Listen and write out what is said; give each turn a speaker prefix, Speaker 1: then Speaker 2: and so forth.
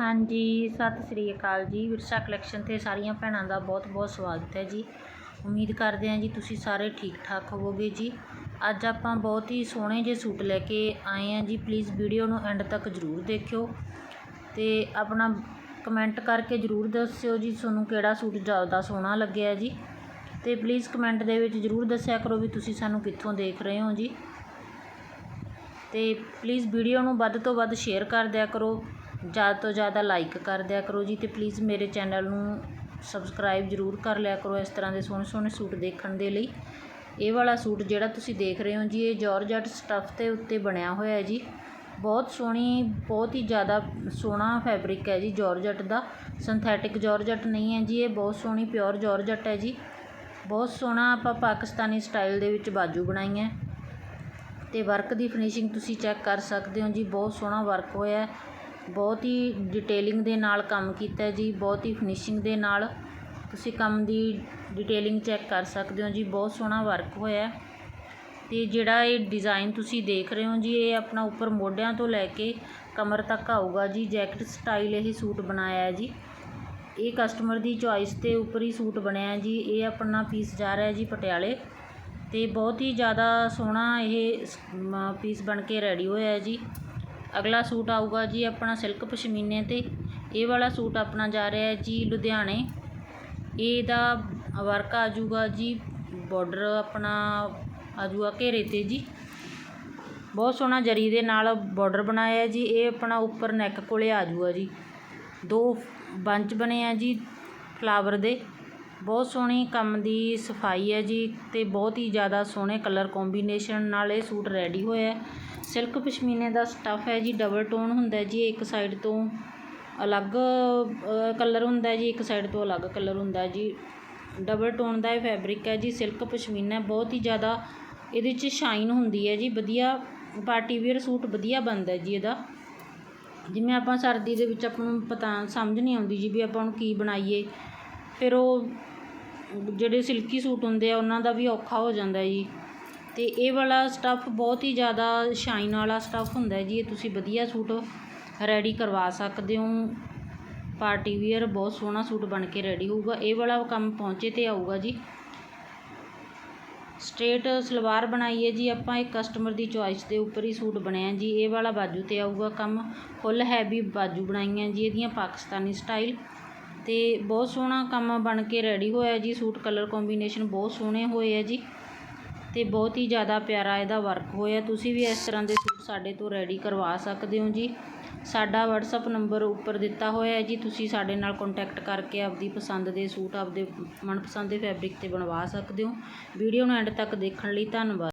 Speaker 1: ਹਾਂਜੀ, ਸਤਿ ਸ੍ਰੀ ਅਕਾਲ ਜੀ। ਵਿਰਸਾ ਕਲੈਕਸ਼ਨ ਤੇ ਸਾਰੀਆਂ ਭੈਣਾਂ ਦਾ ਬਹੁਤ-ਬਹੁਤ ਸਵਾਗਤ ਹੈ ਜੀ। ਉਮੀਦ ਕਰਦੇ ਹਾਂ ਜੀ ਤੁਸੀਂ ਸਾਰੇ ਠੀਕ ਠਾਕ ਹੋਵੋਗੇ ਜੀ। ਅੱਜ ਆਪਾਂ ਬਹੁਤ ਹੀ ਸੋਹਣੇ ਜਿਹੇ ਸੂਟ ਲੈ ਕੇ ਆਏ ਹਾਂ ਜੀ। ਪਲੀਜ਼ ਵੀਡੀਓ ਨੂੰ ਐਂਡ ਤੱਕ ਜ਼ਰੂਰ ਦੇਖਿਓ ਤੇ ਆਪਣਾ ਕਮੈਂਟ ਕਰਕੇ ਜ਼ਰੂਰ ਦੱਸਿਓ ਜੀ ਤੁਹਾਨੂੰ ਕਿਹੜਾ ਸੂਟ ਜ਼ਿਆਦਾ ਸੋਹਣਾ ਲੱਗਿਆ ਜੀ। ਤੇ ਪਲੀਜ਼ ਕਮੈਂਟ ਦੇ ਵਿੱਚ ਜ਼ਰੂਰ ਦੱਸਿਆ ਕਰੋ ਵੀ ਤੁਸੀਂ ਸਾਨੂੰ ਕਿੱਥੋਂ ਦੇਖ ਰਹੇ ਹੋ ਜੀ। ਤੇ ਪਲੀਜ਼ ਵੀਡੀਓ ਨੂੰ ਵੱਧ ਤੋਂ ਵੱਧ ਸ਼ੇਅਰ ਕਰ ਦਿਆ ਕਰੋ। ਜ਼ਿਆਦਾ ਤੋਂ ਜ਼ਿਆਦਾ ਲਾਈਕ ਕਰ ਦਿਆ ਕਰੋ ਜੀ ਅਤੇ ਪਲੀਜ਼ ਮੇਰੇ ਚੈਨਲ ਨੂੰ ਸਬਸਕ੍ਰਾਈਬ ਜ਼ਰੂਰ ਕਰ ਲਿਆ ਕਰੋ ਇਸ ਤਰ੍ਹਾਂ ਦੇ ਸੋਹਣੇ ਸੋਹਣੇ ਸੂਟ ਦੇਖਣ ਦੇ ਲਈ। ਇਹ ਵਾਲਾ ਸੂਟ ਜਿਹੜਾ ਤੁਸੀਂ ਦੇਖ ਰਹੇ ਹੋ ਜੀ, ਇਹ ਜ਼ੋਰਜੱਟ ਸਟੱਫ ਦੇ ਉੱਤੇ ਬਣਿਆ ਹੋਇਆ ਹੈ ਜੀ। ਬਹੁਤ ਸੋਹਣੀ, ਬਹੁਤ ਹੀ ਜ਼ਿਆਦਾ ਸੋਹਣਾ ਫੈਬਰਿਕ ਹੈ ਜੀ ਜ਼ੋਰਜੱਟ ਦਾ। ਸਿੰਥੈਟਿਕ ਜੋਰਜੱਟ ਨਹੀਂ ਹੈ ਜੀ, ਇਹ ਬਹੁਤ ਸੋਹਣੀ ਪਿਓਰ ਜਾਰਜਟ ਹੈ ਜੀ। ਬਹੁਤ ਸੋਹਣਾ ਆਪਾਂ ਪਾਕਿਸਤਾਨੀ ਸਟਾਈਲ ਦੇ ਵਿੱਚ ਬਾਜੂ ਬਣਾਈ ਹੈ ਤੇ ਵਰਕ ਦੀ ਫਿਨਿਸ਼ਿੰਗ ਤੁਸੀਂ ਚੈੱਕ ਕਰ ਸਕਦੇ ਹੋ ਜੀ, ਬਹੁਤ ਸੋਹਣਾ ਵਰਕ ਹੋਇਆ ਬਹੁਤ ਹੀ ਡਿਟੇਲਿੰਗ ਦੇ ਨਾਲ ਕੰਮ ਕੀਤਾ ਜੀ, ਬਹੁਤ ਹੀ ਫਿਨਿਸ਼ਿੰਗ ਦੇ ਨਾਲ। ਤੁਸੀਂ ਕੰਮ ਦੀ ਡਿਟੇਲਿੰਗ ਚੈੱਕ ਕਰ ਸਕਦੇ ਹੋ ਜੀ, ਬਹੁਤ ਸੋਹਣਾ ਵਰਕ ਹੋਇਆ ਅਤੇ ਜਿਹੜਾ ਇਹ ਡਿਜ਼ਾਈਨ ਤੁਸੀਂ ਦੇਖ ਰਹੇ ਹੋ ਜੀ, ਇਹ ਆਪਣਾ ਉੱਪਰ ਮੋਢਿਆਂ ਤੋਂ ਲੈ ਕੇ ਕਮਰ ਤੱਕ ਆਊਗਾ ਜੀ। ਜੈਕਟ ਸਟਾਈਲ ਇਹ ਸੂਟ ਬਣਾਇਆ ਜੀ। ਇਹ ਕਸਟਮਰ ਦੀ ਚੁਆਇਸ ਤੇ ਉੱਪਰ ਹੀ ਸੂਟ ਬਣਿਆ ਜੀ। ਇਹ ਆਪਣਾ ਪੀਸ ਜਾ ਰਿਹਾ ਜੀ ਪਟਿਆਲੇ। ਤੇ ਬਹੁਤ ਹੀ ਜ਼ਿਆਦਾ ਸੋਹਣਾ ਇਹ ਪੀਸ ਬਣ ਕੇ ਰੈਡੀ ਹੋਇਆ ਜੀ। ਅਗਲਾ ਸੂਟ ਆਊਗਾ ਜੀ ਆਪਣਾ ਸਿਲਕ ਪਸ਼ਮੀਨੇ ਤੇ। ਇਹ ਵਾਲਾ ਸੂਟ ਆਪਣਾ ਜਾ ਰਿਹਾ ਹੈ ਜੀ ਲੁਧਿਆਣੇ। ਇਹਦਾ ਵਰਕ ਆ ਜਾਊਗਾ ਜੀ ਬਾਰਡਰ ਆਪਣਾ ਆ ਜਾਊਗਾ ਘੇਰੇ ਤੇ ਜੀ। ਬਹੁਤ ਸੋਹਣਾ ਜਰੀ ਦੇ ਨਾਲ ਬਾਰਡਰ ਬਣਾਇਆ ਜੀ, ਇਹ ਆਪਣਾ ਉੱਪਰ ਨੈਕ ਕੋਲੇ ਆ ਜਾਊਗਾ ਜੀ। ਦੋ ਬੰਚ ਬਣੇ ਆ ਜੀ ਫਲਾਵਰ ਦੇ। ਬਹੁਤ ਸੋਹਣੀ ਕੰਮ ਦੀ ਸਫ਼ਾਈ ਹੈ ਜੀ ਤੇ ਬਹੁਤ ਹੀ ਜ਼ਿਆਦਾ ਸੋਹਣੇ ਕਲਰ ਕੰਬੀਨੇਸ਼ਨ ਨਾਲ ਇਹ ਸੂਟ ਰੈਡੀ ਹੋਇਆ ਸਿਲਕ ਪਸ਼ਮੀਨੇ ਦਾ ਸਟੱਫ ਹੈ ਜੀ ਡਬਲ ਟੋਨ ਹੁੰਦਾ ਜੀ, ਇੱਕ ਸਾਈਡ ਤੋਂ ਅਲੱਗ ਕਲਰ ਹੁੰਦਾ ਜੀ, ਇੱਕ ਸਾਈਡ ਤੋਂ ਅਲੱਗ ਕਲਰ ਹੁੰਦਾ ਜੀ। ਡਬਲ ਟੋਨ ਦਾ ਇਹ ਫੈਬਰਿਕ ਹੈ ਜੀ, ਸਿਲਕ ਪਸ਼ਮੀਨਾ ਬਹੁਤ ਹੀ ਜ਼ਿਆਦਾ ਇਹਦੇ 'ਚ ਸ਼ਾਈਨ ਹੁੰਦੀ ਹੈ ਜੀ, ਵਧੀਆ ਪਾਰਟੀ ਵੇਅਰ ਸੂਟ ਵਧੀਆ ਬਣਦਾ ਜੀ ਇਹਦਾ। ਜਿਵੇਂ ਆਪਾਂ ਸਰਦੀ ਦੇ ਵਿੱਚ ਆਪਾਂ ਨੂੰ ਪਤਾ, ਸਮਝ ਨਹੀਂ ਆਉਂਦੀ ਜੀ ਵੀ ਆਪਾਂ ਨੂੰ ਕੀ ਬਣਾਈਏ। ਫਿਰ ਉਹ ਜਿਹੜੇ ਸਿਲਕੀ ਸੂਟ ਹੁੰਦੇ ਆ, ਉਹਨਾਂ ਦਾ ਵੀ ਔਖਾ ਹੋ ਜਾਂਦਾ ਜੀ। ਅਤੇ ਇਹ ਵਾਲਾ ਸਟੱਫ ਬਹੁਤ ਹੀ ਜ਼ਿਆਦਾ ਸ਼ਾਈਨ ਵਾਲਾ ਸਟੱਫ ਹੁੰਦਾ ਜੀ। ਇਹ ਤੁਸੀਂ ਵਧੀਆ ਸੂਟ ਰੈਡੀ ਕਰਵਾ ਸਕਦੇ ਹੋ। ਪਾਰਟੀ ਵੀਅਰ ਬਹੁਤ ਸੋਹਣਾ ਸੂਟ ਬਣ ਕੇ ਰੈਡੀ ਹੋਊਗਾ। ਇਹ ਵਾਲਾ ਕੰਮ ਪਹੁੰਚੇ ਤੇ ਆਊਗਾ ਜੀ। ਸਟ੍ਰੇਟ ਸਲਵਾਰ ਬਣਾਈ ਹੈ ਜੀ। ਆਪਾਂ ਇੱਕ ਕਸਟਮਰ ਦੀ ਚੁਆਇਸ ਦੇ ਉੱਪਰ ਹੀ ਸੂਟ ਬਣਿਆ ਜੀ। ਇਹ ਵਾਲਾ ਬਾਜੂ ਤੇ ਆਊਗਾ ਕੰਮ। ਫੁੱਲ ਹੈਵੀ ਬਾਜੂ ਬਣਾਈਆਂ ਜੀ ਇਹਦੀਆਂ ਪਾਕਿਸਤਾਨੀ ਸਟਾਈਲ ਤੇ ਬਹੁਤ ਸੋਹਣਾ ਕੰਮ ਬਣ ਕੇ ਰੈਡੀ ਹੋਇਆ ਜੀ। ਸੂਟ ਕਲਰ ਕੰਬੀਨੇਸ਼ਨ ਬਹੁਤ ਸੋਹਣੇ ਹੋਏ ਆ ਜੀ। ਅਤੇ ਬਹੁਤ ਹੀ ਜ਼ਿਆਦਾ ਪਿਆਰਾ ਇਹਦਾ ਵਰਕ ਹੋਇਆ। ਤੁਸੀਂ ਵੀ ਇਸ ਤਰ੍ਹਾਂ ਦੇ ਸੂਟ ਸਾਡੇ ਤੋਂ ਰੈਡੀ ਕਰਵਾ ਸਕਦੇ ਹੋ ਜੀ। ਸਾਡਾ ਵਟਸਐਪ ਨੰਬਰ ਉੱਪਰ ਦਿੱਤਾ ਹੋਇਆ ਜੀ। ਤੁਸੀਂ ਸਾਡੇ ਨਾਲ ਕੰਟੈਕਟ ਕਰਕੇ ਆਪਦੀ ਪਸੰਦ ਦੇ ਸੂਟ, ਆਪਦੇ ਮਨਪਸੰਦ ਦੇ ਫੈਬਰਿਕ ਤੇ ਬਣਵਾ ਸਕਦੇ ਹੋ। ਵੀਡੀਓ ਨੂੰ ਐਂਡ ਤੱਕ ਦੇਖਣ ਲਈ ਧੰਨਵਾਦ।